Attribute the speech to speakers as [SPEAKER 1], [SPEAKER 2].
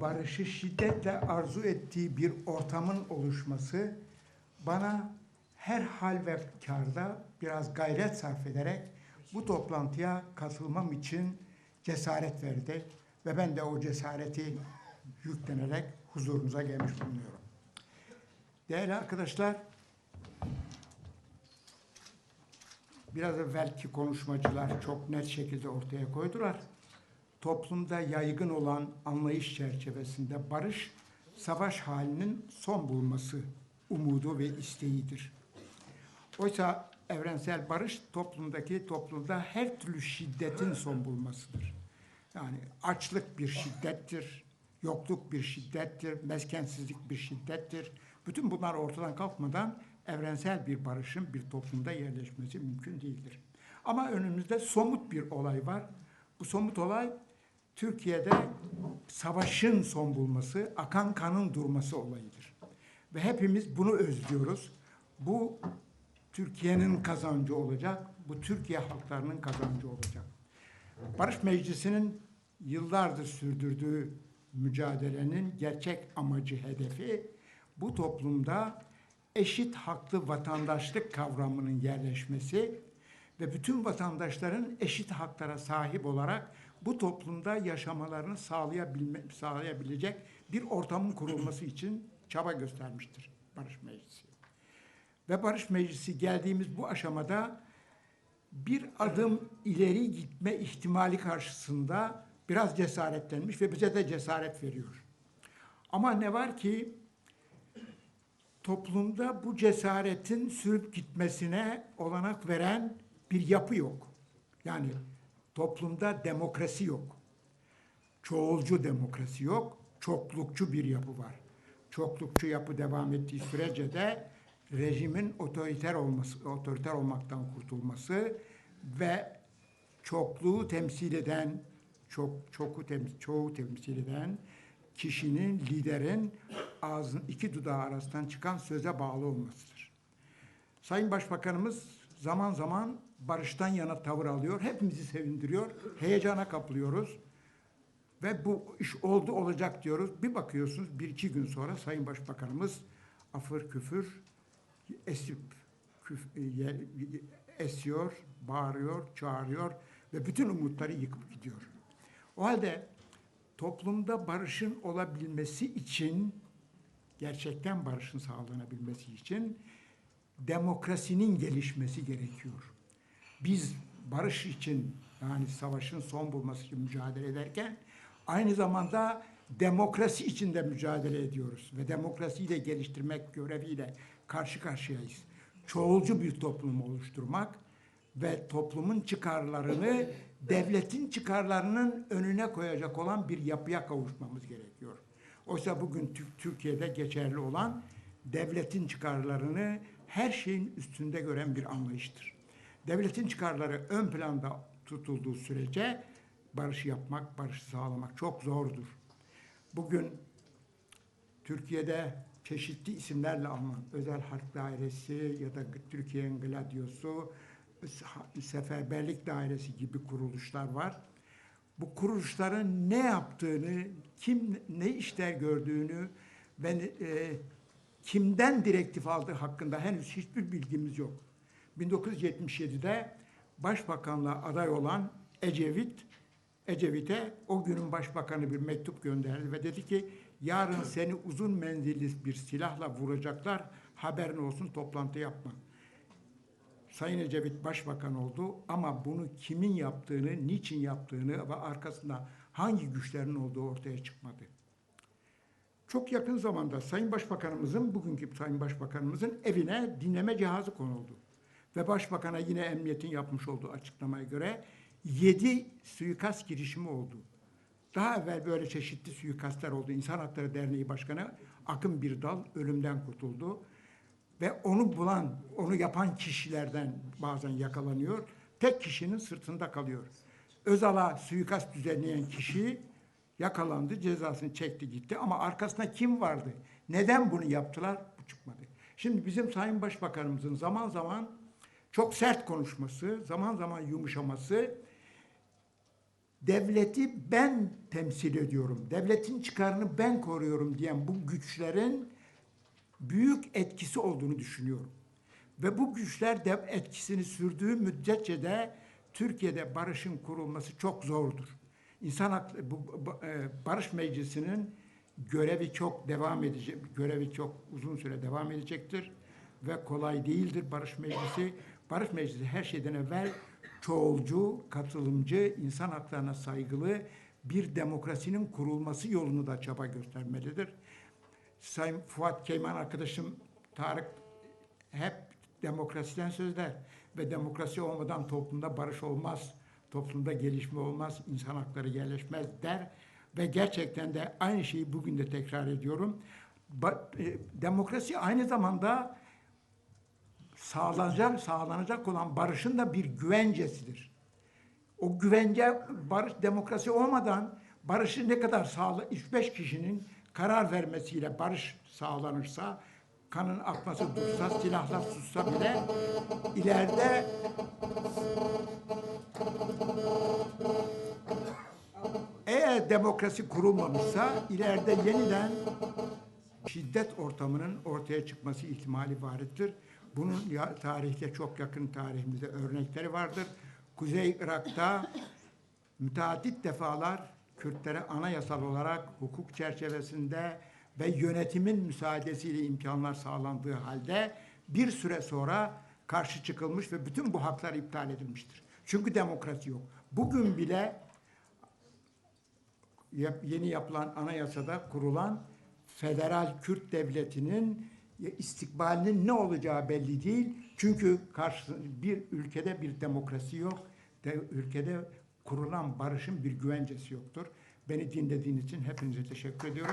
[SPEAKER 1] barışı şiddetle arzu ettiği bir ortamın oluşması bana her hal ve karda biraz gayret sarf ederek bu toplantıya katılmam için cesaret verdi ve ben de o cesareti yüklenerek huzurunuza gelmiş bulunuyorum. Değerli arkadaşlar, biraz evvelki konuşmacılar çok net şekilde ortaya koydular. Toplumda yaygın olan anlayış çerçevesinde barış, savaş halinin son bulması umudu ve isteğidir. Oysa evrensel barış toplumdaki toplumda her türlü şiddetin son bulmasıdır. Yani açlık bir şiddettir, yokluk bir şiddettir, meskensizlik bir şiddettir. Bütün bunlar ortadan kalkmadan evrensel bir barışın bir toplumda yerleşmesi mümkün değildir. Ama önümüzde somut bir olay var. Bu somut olay Türkiye'de savaşın son bulması, akan kanın durması olayıdır. Ve hepimiz bunu özlüyoruz. Bu Türkiye'nin kazancı olacak, bu Türkiye halklarının kazancı olacak. Barış Meclisi'nin yıllardır sürdürdüğü mücadelenin gerçek amacı, hedefi bu toplumda eşit haklı vatandaşlık kavramının yerleşmesi ve bütün vatandaşların eşit haklara sahip olarak bu toplumda yaşamalarını sağlayabilme, sağlayabilecek bir ortamın kurulması için çaba göstermiştir Barış Meclisi. Ve Barış Meclisi geldiğimiz bu aşamada bir adım ileri gitme ihtimali karşısında biraz cesaretlenmiş ve bize de cesaret veriyor. Ama ne var ki toplumda bu cesaretin sürüp gitmesine olanak veren bir yapı yok. Yani toplumda demokrasi yok. Çoğulcu demokrasi yok. Çoklukçu bir yapı var. Çoklukçu yapı devam ettiği sürece de rejimin otoriter olması, otoriter olmaktan kurtulması ve çokluğu temsil eden, çok çoku temsil, çoğu temsil eden kişinin, liderin ağzın iki dudağı arasından çıkan söze bağlı olmasıdır. Sayın Başbakanımız zaman zaman barıştan yana tavır alıyor. Hepimizi sevindiriyor. Heyecana kapılıyoruz. Ve bu iş oldu olacak diyoruz. Bir bakıyorsunuz bir iki gün sonra Sayın Başbakanımız afır küfür esip küf, e, esiyor, bağırıyor, çağırıyor ve bütün umutları yıkıp gidiyor. O halde toplumda barışın olabilmesi için gerçekten barışın sağlanabilmesi için demokrasinin gelişmesi gerekiyor. Biz barış için yani savaşın son bulması için mücadele ederken aynı zamanda demokrasi için de mücadele ediyoruz ve demokrasiyi de geliştirmek göreviyle karşı karşıyayız. Çoğulcu bir toplum oluşturmak ve toplumun çıkarlarını devletin çıkarlarının önüne koyacak olan bir yapıya kavuşmamız gerekiyor. Oysa bugün Tür- Türkiye'de geçerli olan devletin çıkarlarını her şeyin üstünde gören bir anlayıştır. Devletin çıkarları ön planda tutulduğu sürece barış yapmak, barışı sağlamak çok zordur. Bugün Türkiye'de çeşitli isimlerle anılan Özel Harp Dairesi ya da Türkiye'nin Gladyosu, Seferberlik Dairesi gibi kuruluşlar var. Bu kuruluşların ne yaptığını, kim ne işler gördüğünü ve e, kimden direktif aldığı hakkında henüz hiçbir bilgimiz yok. 1977'de Başbakanlığa aday olan Ecevit, Ecevit'e o günün başbakanı bir mektup gönderdi ve dedi ki yarın seni uzun menzilli bir silahla vuracaklar haberin olsun toplantı yapma. Sayın Ecevit başbakan oldu ama bunu kimin yaptığını, niçin yaptığını ve arkasında hangi güçlerin olduğu ortaya çıkmadı. Çok yakın zamanda Sayın Başbakanımızın, bugünkü Sayın Başbakanımızın evine dinleme cihazı konuldu. Ve Başbakan'a yine emniyetin yapmış olduğu açıklamaya göre 7 suikast girişimi oldu. Daha evvel böyle çeşitli suikastler oldu. İnsan Hakları Derneği Başkanı Akın Birdal ölümden kurtuldu. Ve onu bulan, onu yapan kişilerden bazen yakalanıyor. Tek kişinin sırtında kalıyor. Özal'a suikast düzenleyen kişi yakalandı, cezasını çekti gitti. Ama arkasında kim vardı? Neden bunu yaptılar? Bu çıkmadı. Şimdi bizim Sayın Başbakanımızın zaman zaman çok sert konuşması, zaman zaman yumuşaması devleti ben temsil ediyorum, devletin çıkarını ben koruyorum diyen bu güçlerin büyük etkisi olduğunu düşünüyorum. Ve bu güçler de etkisini sürdüğü müddetçe de Türkiye'de barışın kurulması çok zordur. İnsan hakları, bu, e, Barış Meclisi'nin görevi çok devam edecek, görevi çok uzun süre devam edecektir ve kolay değildir Barış Meclisi. Barış Meclisi her şeyden evvel çoğulcu, katılımcı, insan haklarına saygılı bir demokrasinin kurulması yolunu da çaba göstermelidir. Sayın Fuat Keyman arkadaşım Tarık hep demokrasiden söz eder ve demokrasi olmadan toplumda barış olmaz, toplumda gelişme olmaz, insan hakları yerleşmez der ve gerçekten de aynı şeyi bugün de tekrar ediyorum. E, demokrasi aynı zamanda sağlanacak, sağlanacak olan barışın da bir güvencesidir. O güvence barış demokrasi olmadan barışı ne kadar sağla 3-5 kişinin karar vermesiyle barış sağlanırsa kanın akması dursa, silahlar sussa bile ileride demokrasi kurulmamışsa ileride yeniden şiddet ortamının ortaya çıkması ihtimali varittir. Bunun tarihte çok yakın tarihimizde örnekleri vardır. Kuzey Irak'ta müteaddit defalar Kürtlere anayasal olarak hukuk çerçevesinde ve yönetimin müsaadesiyle imkanlar sağlandığı halde bir süre sonra karşı çıkılmış ve bütün bu haklar iptal edilmiştir. Çünkü demokrasi yok. Bugün bile yeni yapılan anayasada kurulan federal Kürt devletinin istikbalinin ne olacağı belli değil. Çünkü karşı bir ülkede bir demokrasi yok. De, ülkede kurulan barışın bir güvencesi yoktur. Beni dinlediğiniz için hepinize teşekkür ediyorum.